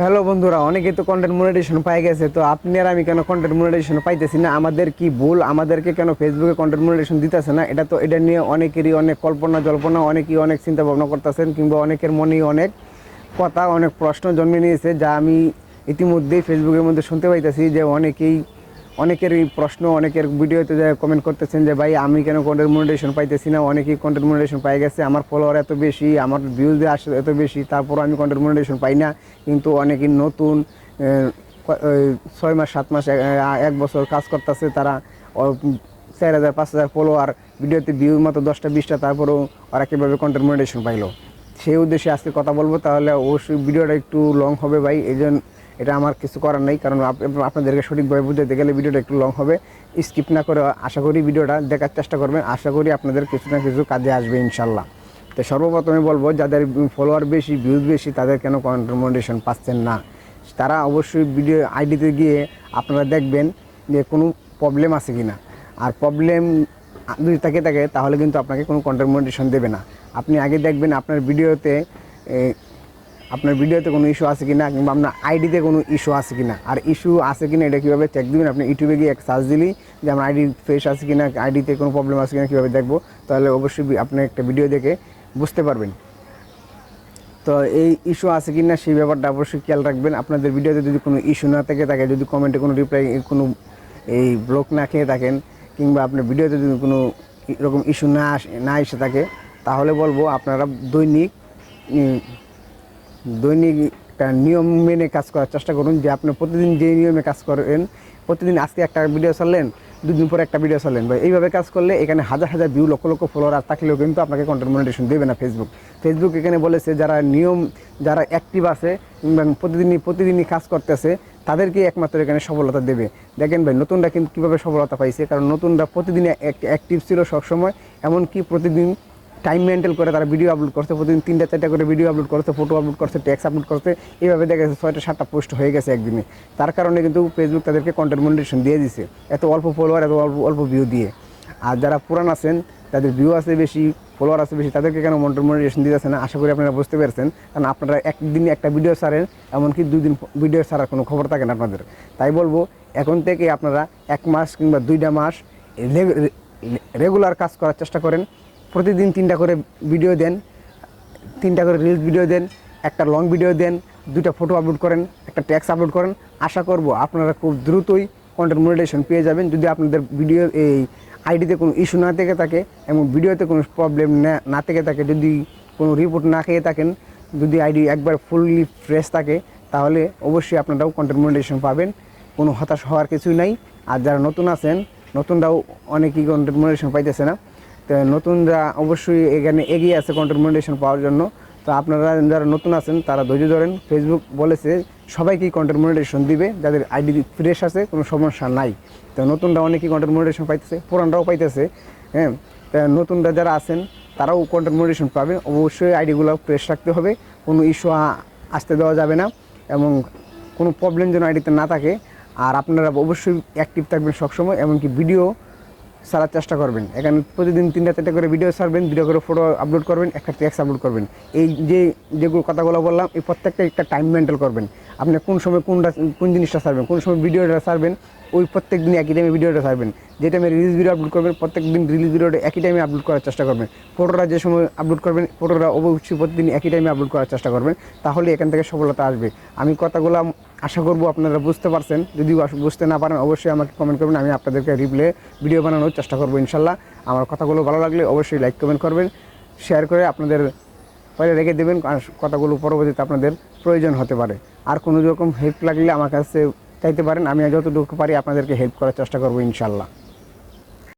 Hello বন্ধুরা অনেকে তো কন্টেন্ট মনিটাইজেশন পাই গেছে, তো আপনি আর আমি কেন কন্টেন্ট মনিটাইজেশন পাইতেছি না? আমাদের কি ভুল? আমাদেরকে কেন ফেসবুকে কন্টেন্ট মনিটাইজেশন দিতেছে না? এটা তো এটা নিয়ে অনেকেরই অনেক কল্পনা জল্পনা, অনেকেই অনেক চিন্তা ভাবনা করতেছেন, কিংবা অনেকের মনেই অনেক কথা, অনেক প্রশ্ন জন্মে নিয়েছে, যা আমি ইতিমধ্যেই ফেসবুকের মধ্যে শুনতে পাইতেছি যে অনেকেই অনেকেরই প্রশ্ন, অনেকের ভিডিওতে কমেন্ট করতেছেন যে, ভাই, আমি কেন কন্টেন্ট মনিটাইজেশন পাইতেছি না? অনেকেই কন্টেন্ট মনিটাইজেশন পাই গেছে, আমার ফলোয়ার এত বেশি, আমার ভিউজ আসে এত বেশি তারপর আমি কন্টেন্ট মনিটাইজেশন পাই না। কিন্তু অনেকেই নতুন ছয় মাস, সাত মাস এক- বছর কাজ করতেছে, তারা চার হাজার, পাঁচ হাজার ফলোয়ার ভিডিওতে ভিউ মতো দশটা, বিশটা, তারপরেও ওরা কীভাবে কন্টেন্ট মনিটাইজেশন পাইলো? সেই উদ্দেশ্যে আজকে কথা বলব, তাহলে অবশ্যই ভিডিওটা একটু লং হবে ভাই, এই জন্য এটা আমার কিছু করার নেই, কারণ আপনাদেরকে সঠিকভাবে বুঝাতে গেলে ভিডিওটা একটু লং হবে। স্কিপ না করে আশা করি ভিডিওটা দেখার চেষ্টা করবেন। আশা করি আপনাদের কিছু না কিছু কাজে আসবে ইনশাল্লাহ। তো সর্বপ্রথমে বলব, যাদের ফলোয়ার বেশি ভিউজ বেশি, তাদের কেন কন্ট্রোমোডেশন পাচ্ছেন না? তারা অবশ্যই ভিডিও আইডিতে গিয়ে আপনারা দেখবেন যে কোনো প্রবলেম আছে কি না আর প্রবলেম যদি থাকে থাকে, তাহলে কিন্তু আপনাকে কোনো কন্টেন্ট দেবে না। আপনি আগে দেখবেন আপনার ভিডিওতে আপনার ভিডিওতে কোনো ইস্যু আছে কিনা কিংবা আপনার আইডিতে কোনো ইস্যু আছে কিনা? আর ইস্যু আছে কিনা এটা কীভাবে চেক দিবেন? আপনি ইউটিউবে গিয়ে এক সার্চ দিলেই যে আমার আইডি ফ্রেশ আছে কিনা আইডিতে কোনো প্রবলেম আছে কিনা কীভাবে দেখব? তাহলে অবশ্যই আপনি একটা ভিডিও দেখে বুঝতে পারবেন। তো এই ইস্যু আছে কি না সেই ব্যাপারটা অবশ্যই খেয়াল রাখবেন। আপনাদের ভিডিওতে যদি কোনো ইস্যু না থাকে থাকে, যদি কমেন্টে কোনো রিপ্লাই কোনো এই ব্লক না খেয়ে থাকেন, কিংবা আপনার ভিডিওতে যদি কোনো এরকম ইস্যু না আসে না এসে থাকে, তাহলে বলব আপনারা দৈনিক দৈনিক একটা নিয়ম মেনে কাজ করার চেষ্টা করুন যে আপনি প্রতিদিন যে নিয়মে কাজ করেন, প্রতিদিন আজকে একটা ভিডিও ছাড়লেন, দুদিন পরে একটা ভিডিও ছাড়লেন। বা এইভাবে কাজ করলে এখানে হাজার হাজার ভিউ লক্ষ লক্ষ ফলোয়ার থাকলেও কিন্তু আপনাকে কন্টেন্ট মনিটেশন দেবে না ফেসবুক ফেসবুক এখানে বলেছে যারা নিয়ম, যারা অ্যাক্টিভ আছে প্রতিদিনই প্রতিদিনই কাজ করতেছে তাদেরকে একমাত্র এখানে সফলতা দেবে। দেখেন ভাই, নতুনরা কিন্তু কীভাবে সফলতা পাইছে? কারণ নতুনরা প্রতিদিন অ্যাক্টিভ ছিল সবসময়, এমনকি প্রতিদিন টাইম মেনটেন করে তারা ভিডিও আপলোড করছে, প্রতিদিন তিনটা, চারটা করে ভিডিও আপলোড করছে ফটো আপলোড করছে টেক্স আপলোড করছে, এইভাবে দেখা গেছে ছয়টা, সাতটা পোস্ট হয়ে গেছে একদিনে। তার কারণে কিন্তু ফেসবুক তাদেরকে কন্টেন্ট মনিটেশন দিয়ে দিছে, এত অল্প ফলোয়ার এত অল্প অল্প ভিউ দিয়ে। আর যারা পুরান আছেন, তাদের ভিউ আছে বেশি ফলোয়ার আছে বেশি, তাদেরকে কেন কন্টেন্ট মনিটেশন দিতেছে না? আশা করি আপনারা বুঝতে পেরেছেন, কারণ আপনারা একদিনে একটা ভিডিও ছাড়েন, এমনকি দুই দিন ভিডিও ছাড়ার কোনো খবর থাকে না আপনাদের। তাই বলব, এখন থেকে আপনারা এক মাস কিংবা দুইটা মাস রেগুলার কাজ করার চেষ্টা করেন প্রতিদিন তিনটা করে ভিডিও দেন, তিনটা করে রিলস ভিডিও দেন, একটা লং ভিডিও দেন, দুইটা ফটো আপলোড করেন, একটা ট্যাক্স আপলোড করেন। আশা করব আপনারা খুব দ্রুতই কন্টেন্ট মনিটেশন পেয়ে যাবেন। যদি আপনাদের ভিডিও এই আইডিতে কোনো ইস্যু না থেকে থাকে এবং ভিডিওতে কোনো প্রবলেম না থেকে থাকে, যদি কোনো রিপোর্ট না খেয়ে থাকেন, যদি আইডি একবার ফুললি ফ্রেশ থাকে, তাহলে অবশ্যই আপনারাও কন্টেন্ট মনিটেশন পাবেন। কোনো হতাশ হওয়ার কিছুই নাই। আর যারা নতুন আছেন, নতুনরাও অনেকেই কন্টেন্ট মনিটেশন পাইতেছে না। তো নতুনরা অবশ্যই এখানে এগিয়ে আছে কন্টেন্ট পাওয়ার জন্য। তো আপনারা যারা নতুন আছেন, তারা ধৈর্য ধরেন ফেসবুক বলেছে সবাইকেই কন্টেন্ট মনিটেশন দিবে, যাদের আইডি ফ্রেশ আছে, কোনো সমস্যা নাই। তো নতুনরা অনেকেই কন্টেন্ট মনিটেশন পাইতেছে, পুরানরাও পাইতেছে হ্যাঁ? তা নতুনরা যারা আছেন, তারাও কন্টেন্ট মনিটেশন পাবেন অবশ্যই আইডিগুলো ফ্রেশ রাখতে হবে, কোনো ইস্যু আসতে দেওয়া যাবে না, এবং কোনো প্রবলেম যেন আইডিতে না থাকে। আর আপনারা অবশ্যই অ্যাক্টিভ থাকবেন সবসময়, এমনকি ভিডিও ছাড়ার চেষ্টা করবেন। এখানে প্রতিদিন তিনটা চারটা করে ভিডিও ছাড়বেন ভিডিও করে ফটো আপলোড করবেন, একটা ট্যাক্স আপলোড করবেন। এই যে যেগুলো কথাগুলো বললাম, এই প্রত্যেকটা একটা টাইম মেন্টেল করবেন। আপনি কোন সময় কোনটা, কোন জিনিসটা ছাড়বেন, কোন সময় ভিডিওটা ছাড়বেন, ওই প্রত্যেক দিন একই টাইমে ভিডিওটা ছাড়বেন। যে টাইমে রিলিজ ভিডিও আপলোড করবেন, প্রত্যেক দিন রিলিজ ভিডিওটা একই টাইমে আপলোড করার চেষ্টা করবেন। ফটোটা যে সময় আপলোড করবেন ফটোটা অবশ্যই প্রতিদিন একই টাইমে আপলোড করার চেষ্টা করবেন। তাহলে এখান থেকে সফলতা আসবে। আমি কথাগুলো আশা করব আপনারা বুঝতে পারছেন। যদি বুঝতে না পারেন, অবশ্যই আমাকে কমেন্ট করবেন, আমি আপনাদেরকে রিপ্লে ভিডিও বানানোর চেষ্টা করব ইনশাল্লাহ। আমার কথাগুলো ভালো লাগলে অবশ্যই লাইক কমেন্ট করবেন শেয়ার করে আপনাদের পরে রেখে দেবেন কথাগুলো পরবর্তীতে আপনাদের প্রয়োজন হতে পারে। আর কোনো রকম হেল্প লাগলে আমার কাছে চাইতে পারেন, আমি যতটুকু পারি আপনাদেরকে হেল্প করার চেষ্টা করব ইনশাল্লাহ।